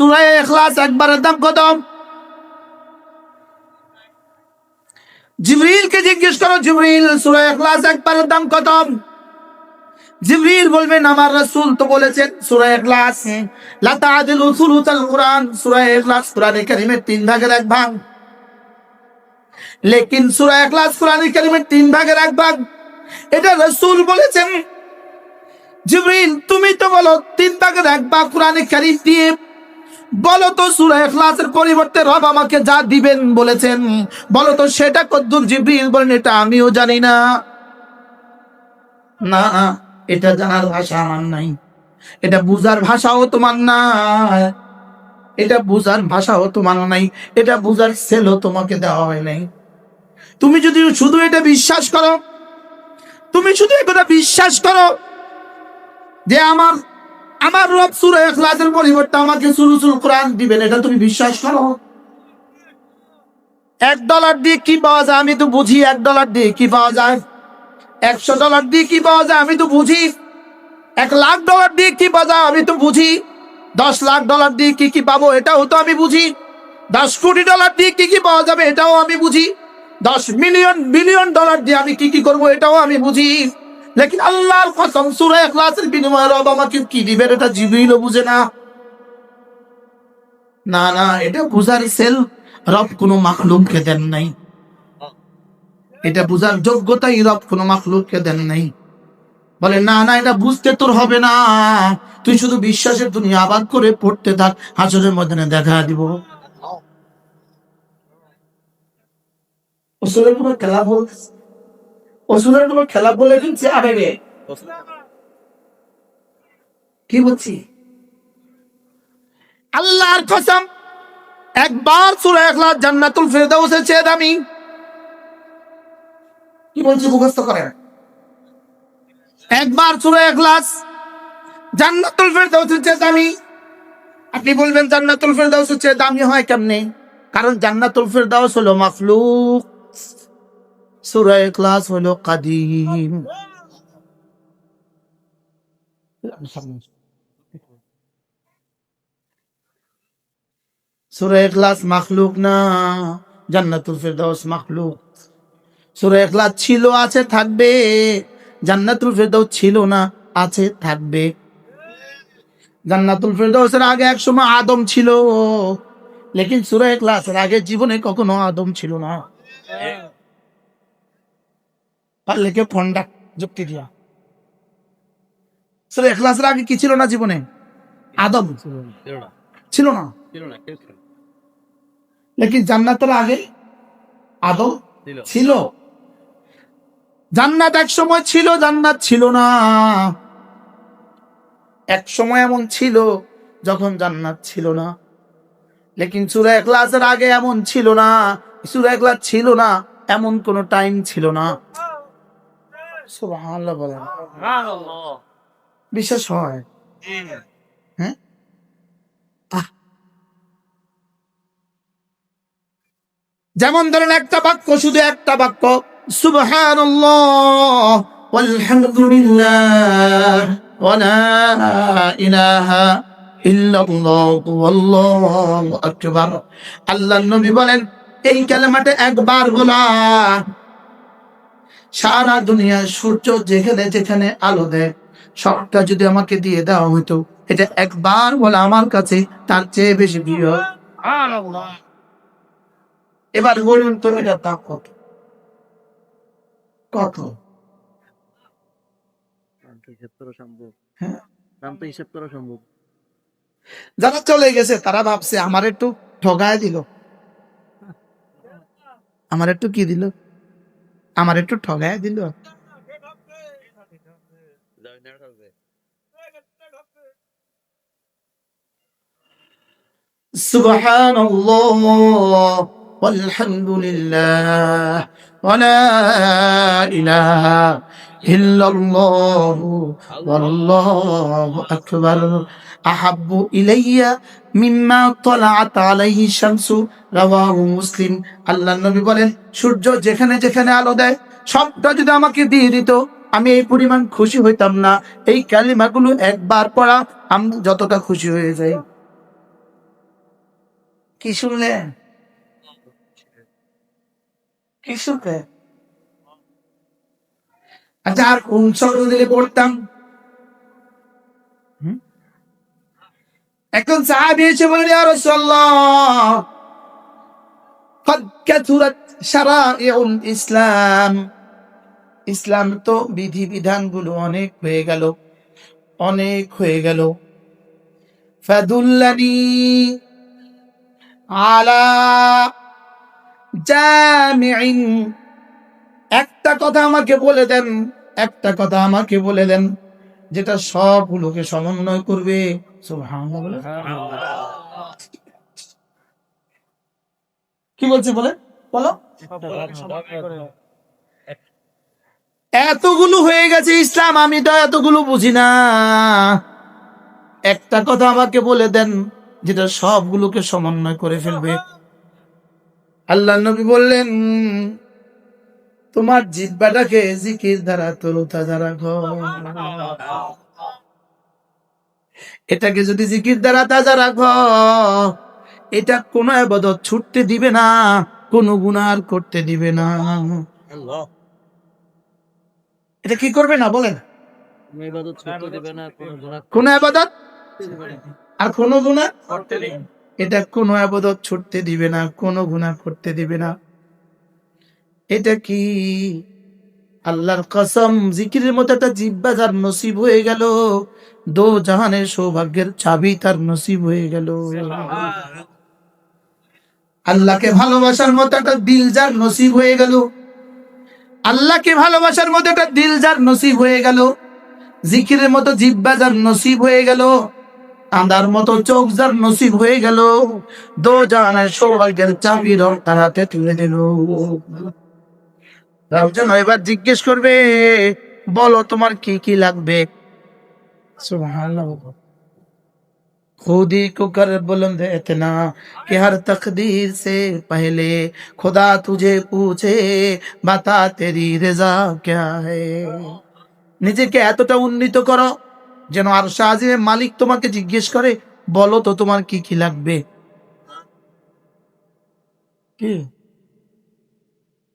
সুরায় এখলাস একবারের দাম কত? জিবরিলকে জিজ্ঞেস করো, জিবরিল, সুরায় এখলাস একবারের দাম কত? জিবরিল বলবেন, আমার রাসূল তো বলেছেন সূরা ইখলাস লা তা'দিলু সুলুতাল কুরআন সূরা ইখলাস কোরআনে কারীমের তিন ভাগের এক ভাগ। লেকিন সূরা ইখলাস কোরআনে কারীমের তিন ভাগের এক ভাগ। এটা রাসূল বলেছেন। জিবরিল, তুমি তো বলো, তিন ভাগের এক ভাগ কোরআনে কারীম দিয়ে বলো তো সূরা ইখলাসের পরিবর্তে রব আমাকে যা দিবেন বলেছেন। বলো তো সেটা কদ্দুর জিবরিল বলেন, এটা আমিও জানি না। না না এটা জানার ভাষা আমার নাই। এটা বুঝার ভাষাও তোমার না এটা বুঝার ভাষাও তোমার নাই। এটা বুঝার সেলও তোমাকে দেওয়া হয় নাই। তুমি যদি শুধু এটা বিশ্বাস করো, তুমি শুধু এটা বিশ্বাস করো যে আমার আমার রব সুরা ইখলাসের পরিবর্তে আমাকে সুরুসুল কোরআন দিবেন, এটা তুমি বিশ্বাস করো? এক ডলার দিয়ে কি পাওয়া যায় আমি তো বুঝি, এক ডলার দিয়ে কি পাওয়া যায়? একশো ডলার দিয়ে কি পাওয়া যায় আমি তো বুঝি। এক লাখ ডলার দিয়ে কি পাওয়া যায় আমি তো বুঝি। দশ লাখ ডলার দিয়ে কি কি পাবো এটাও তো আমি বুঝি। দশ কোটি ডলার দিয়ে কি কি পাওয়া যাবে এটাও আমি বুঝি। দশ মিলিয়ন বিলিয়ন ডলার দিয়ে আমি কি কি করব এটাও আমি বুঝি। লেকিন আল্লাহর কসম সূরা ইখলাসের বিনিময়ে রব আমাকে কি দিবেন এটা বুঝে না। না না এটা বুঝার সেল। রব কোনো দেন নাই। এটা বুঝার যোগ্যতাই রব কোনো মাখলুককে দেন নাই। বলে না না এটা বুঝতে তোর হবে না। তুই শুধু বিশ্বাসের দুনিয়া আবাদ করে পড়তে থাক হাসরের মধ্যে দেখা দিব। খেলা বল ওসুলের কোনো খেলা বলে কি বলছি? আল্লাহর কসম একবার সূরা ইখলাস জান্নাতুল ফেরদাউসের চেয়ে দামি। কি বলছি মুখস্থ করেন। একবার সূরা ইখলাস জান্নাতুল ফেরদাউসের চেয়ে দামি। আপনি বলবেন জান্নাতুল ফেরদাউসের চেয়ে দামি হয় কেমনে? কারণ জান্নাতুল ফেরদাউস হলো মাখলুক। সূরা ক্লাস হলো কাদিম সূরা ইখলাস মাখলুক না জান্নাতুল ফেরদাউস মাখলুক সূরা ইখলাস ছিল, আছে, থাকবে। জান্নাতুল ফেরদাউস ছিল না, আছে, থাকবে। জান্নাতুল ফেরদাউসের আগে এক সময় আদম ছিল। লেকিন সূরা ইখলাসের আগে জীবনে কখনো আদম ছিল না। কেউ ফোনটা যুক্তি দিয়া। সূরা ইখলাসের আগে কি ছিল না জীবনে? আদম। ছিল না। লেকিন জান্নাতের আগে? আদম? ছিল। জান্নাত এক সময় ছিল জান্নাত ছিল না। এক সময় এমন ছিল যখন জান্নাত ছিল না। লেকিন সুরা এখলাসের আগে এমন ছিল না সুরা এখলাস ছিল না এমন কোন টাইম ছিল না। সুবহানাল্লাহ বলেন। বিশ্বাস হয়। হ্যাঁ।, হ্যাঁ? যেমন ধরেন একটা বাক্য শুধু একটা বাক্য সুবহানাল্লাহ আল্লাহ নবী বলেন এই কালেমাটা একবার বলা। সারা দুনিয়া সূর্য যেখানে যেখানে আলো দেয় সবটা যদি আমাকে দিয়ে দেওয়া হতো এটা একবার বলে আমার কাছে তার চেয়ে বেশি প্রিয়। এবার বলুন তো এটা দাম কত? কত? হ্যাঁ। যারা চলে গেছে তারা ভাবছে আমার একটু ঠগায় দিল। আমার একটু কি দিল? আমার একটু ঠগায় দিল سبحان الله والحمد لله ولا إله মুসলিম। আল্লাহ নবী বলেন, সূর্য যেখানে যেখানে আলো দেয়, সবটা যদি আমাকে দিয়ে দিত, আমি এই পরিমাণ খুশি হইতাম না। এই কালিমাগুলো একবার পড়া, আমি যতটা খুশি হয়ে যাই কি শুনলেন? কি শুনলেন? আচ্ছা আর কোন শহর দিলে পড়তাম? একজন সাহাবি এসে বলেন ইয়া রাসূলুল্লাহ ইসলাম। ইসলাম তো বিধি বিধানগুলো অনেক হয়ে গেল অনেক হয়ে গেল। ফাদুল্লানি আলা জামিইন একটা কথা আমাকে বলে দেন, একটা কথা আমাকে বলে দেন, যেটা সবগুলোকে সমন্বয় করবে। কি বলছে বলে? বলো। এতগুলো হয়ে গেছে ইসলাম, আমি তো এতগুলো বুঝি না। একটা কথা আমাকে বলে দেন, যেটা সবগুলোকে সমন্বয় করে ফেলবে। আল্লাহ নবী বললেন তোমার জিব্বাটাকে জিকির দ্বারা তরুতা দ্বারা এটাকে যদি জিকির দ্বারা তাজা রাখো এটা কোন আবাদত ছুটতে দিবে না কোন গুনার করতে দিবে না। এটা কি করবে না? বলেন। তুমি ইবাদত ছুটতে দেবে না কোনো গুনাহ কোন আবাদত। আর কোন গুণা এটা কোন আবাদত ছুটতে দিবে না কোন গুণা করতে দিবে না। এটা কি? আল্লাহর কসম, জিকিরের মতো একটা জিব্বা যার নসিব হয়ে গেল। দো জাহানের সৌভাগ্যের চাবি তার নসিব হয়ে গেল। আল্লাহকে ভালোবাসার মতো একটা দিল যার নসিব হয়ে গেল। আল্লাহকে ভালোবাসার মতো একটা দিল যার নসিব হয়ে গেল। জিকিরের মতো জিব্বা যার নসিব হয়ে গেল। আন্দার মতো চোখ যার নসিব হয়ে গেল। দো জাহানের সৌভাগ্যের চাবি রং তার হাতে তুলে দিল রাউজন এবার জিজ্ঞেস করবে বলো তোমার কি কি লাগবে সুবহানাল্লাহ खुद ही को कर बुलंद इतना कि हर तकदीर से पहले खुदा तुझे पूछे बता तेरी रजा क्या है নিজেকে এতটা উন্নীত করো যেন আর শাহজিমের মালিক তোমাকে জিজ্ঞেস করে বলো তো তোমার কি কি লাগবে কি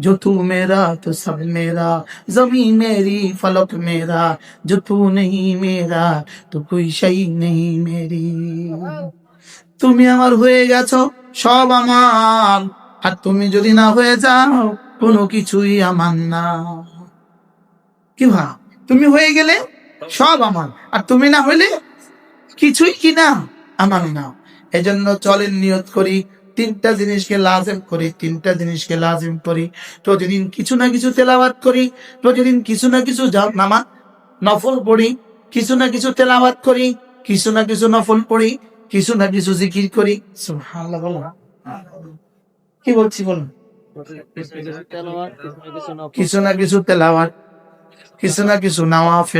जो तू मेरा तो सब मेरा जमी मेरी फलक मेरा जो तू नहीं मेरा तो कोई शई नहीं मेरी তুমি আমার হয়ে গেছো সব আমার আর তুমি যদি না হয়ে যাও কোনো কিছুই আমার না কি ভা তুমি হয়ে গেলে সব আমার আর তুমি না হইলে কিছুই কি না আমার না এজন্য চলেন নিয়ত করি তিনটা জিনিসকে লাজেম করি তিনটা জিনিসকে লাজেম করি প্রতিদিন কিছু না কিছু তেলাওয়াত করি প্রতিদিন কিছু না কিছু নামা নফল পড়ি কিছু না কিছু তেলাওয়াত করি কিছু না কিছু নফল পড়ি কিছু না কিছু জিকির করি কি বলছি বলুন কিছু না কিছু তেলাওয়াত, কিছু না কিছু নফল।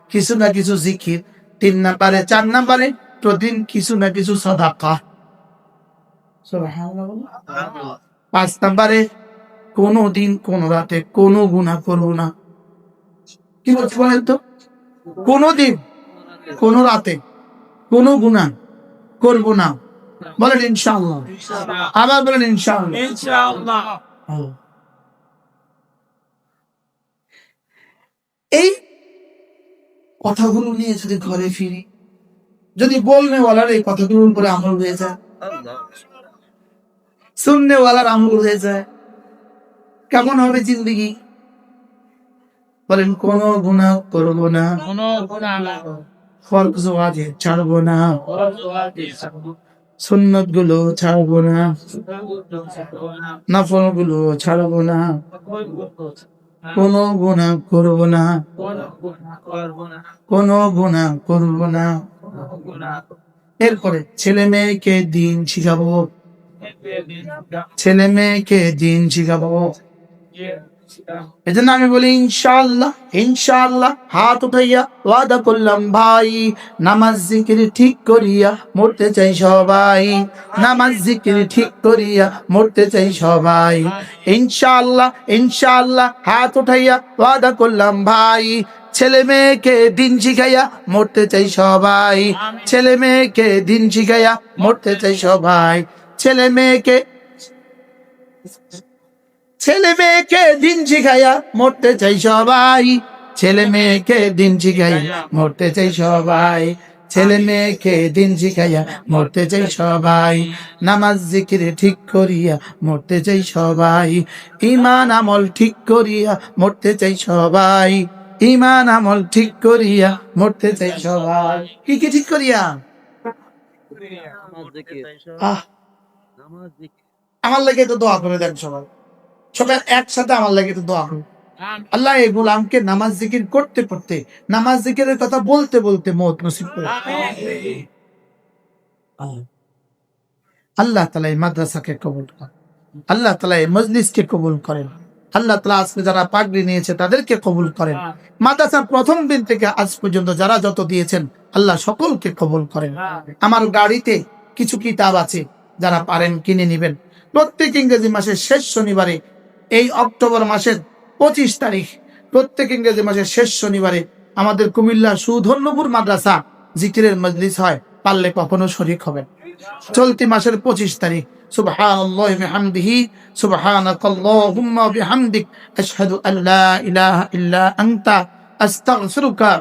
কিছু না কিছু নাওয়াফিল জিকির তিন নাম্বারে চার নাম্বারে প্রতিদিন কিছু না কিছু সাদাকা। পাঁচ নাম্বারে কোনো দিন কোন রাতে কোনো গুনাহ করব না। কি বলছি বলেন তো? কোনো দিন কোন রাতে কোনো গুনাহ করব না। বলেন ইনশাআল্লাহ। আবার বলেন ইনশাআল্লাহ। এই কথাগুলো নিয়ে যদি ঘরে ফিরি যদি বলনে ওয়ালার এই কথাগুলোর উপরে আমল হয়ে যায় শুননে ওয়ালার আমল হয়ে যায়। কেমন হবে জিন্দগি? বলেন কোন গুণা করব না। ছাড়বো না। সুন্নতগুলো ছাড়বো না। নফলগুলো ছাড়বো না। কোনো গুণা করব না। কোনো গুণা করব না। এরপরে ছেলে মেয়েকে দিন শিখাবো। ছেলে মেয়েকে দিন শিখাবো এজন্য আমি বলি, ইনশাআল্লাহ ইনশাআল্লাহ, হাত উঠাইয়া ওয়াদা করলাম, ভাই, নামাজ জিকির ঠিক করিয়া মরতে চাই সবাই। নামাজ জিকির ঠিক করিয়া মরতে চাই সবাই। ইনশাআল্লাহ ইনশাআল্লাহ, হাত উঠাইয়া ওয়াদা করলাম, ভাই, ছেলে মেয়েকে দিন শিখাইয়া মরতে চাই সবাই। ছেলে মেয়েকে দিন শিখাইয়া মরতে চাই সবাই। ছেলে মেয়েকে ছেলে মেয়েকে দিন শিখাইয়া মরতে চাই সবাই। ছেলে মেয়েকে দিন শিখাইয়া মরতে চাই সবাই। ছেলে মেয়েকে দিন শিখাইয়া মরতে চাই সবাই। নামাজ জিকিরে ঠিক করিয়া মরতে চাই সবাই। ইমান আমল ঠিক করিয়া মরতে চাই সবাই। ইমান আমল ঠিক করিয়া মরতে চাই সবাই। কি কি ঠিক করিয়া? আহ আমার লাগে তো দোয়া করে দেন সবাই। সবাই একসাথে আমার লাগে তো দোয়া করুন। আল্লাহ এই গোলামকে নামাজ জিকির করতে করতে নামাজ জিকিরের কথা বলতে বলতে মত নসিব করে আল্লাহ তালা এই মাদ্রাসাকে কবুল করেন। আল্লাহ তালা এই মজলিসকে কবুল করেন। আল্লাহ তালা আজকে যারা পাগড়ি নিয়েছে তাদেরকে কবুল করেন। মাদ্রাসার প্রথম দিন থেকে আজ পর্যন্ত যারা যত দিয়েছেন আল্লাহ সকলকে কবুল করেন। আমার গাড়িতে কিছু কিতাব আছে। যারা পারেন কিনে নেবেন। প্রত্যেক ইংরেজি মাসের শেষ শনিবারে এই অক্টোবর মাসের পঁচিশ তারিখ, প্রত্যেক ইংরেজি মাসের শেষ শনিবারে আমাদের কুমিল্লা সুধন্যপুর মাদ্রাসা জিকিরের মজলিস হয়, পারলে কখনো শরিক হবেন। চলতি মাসের পঁচিশ তারিখ আস্তাগফিরুকা।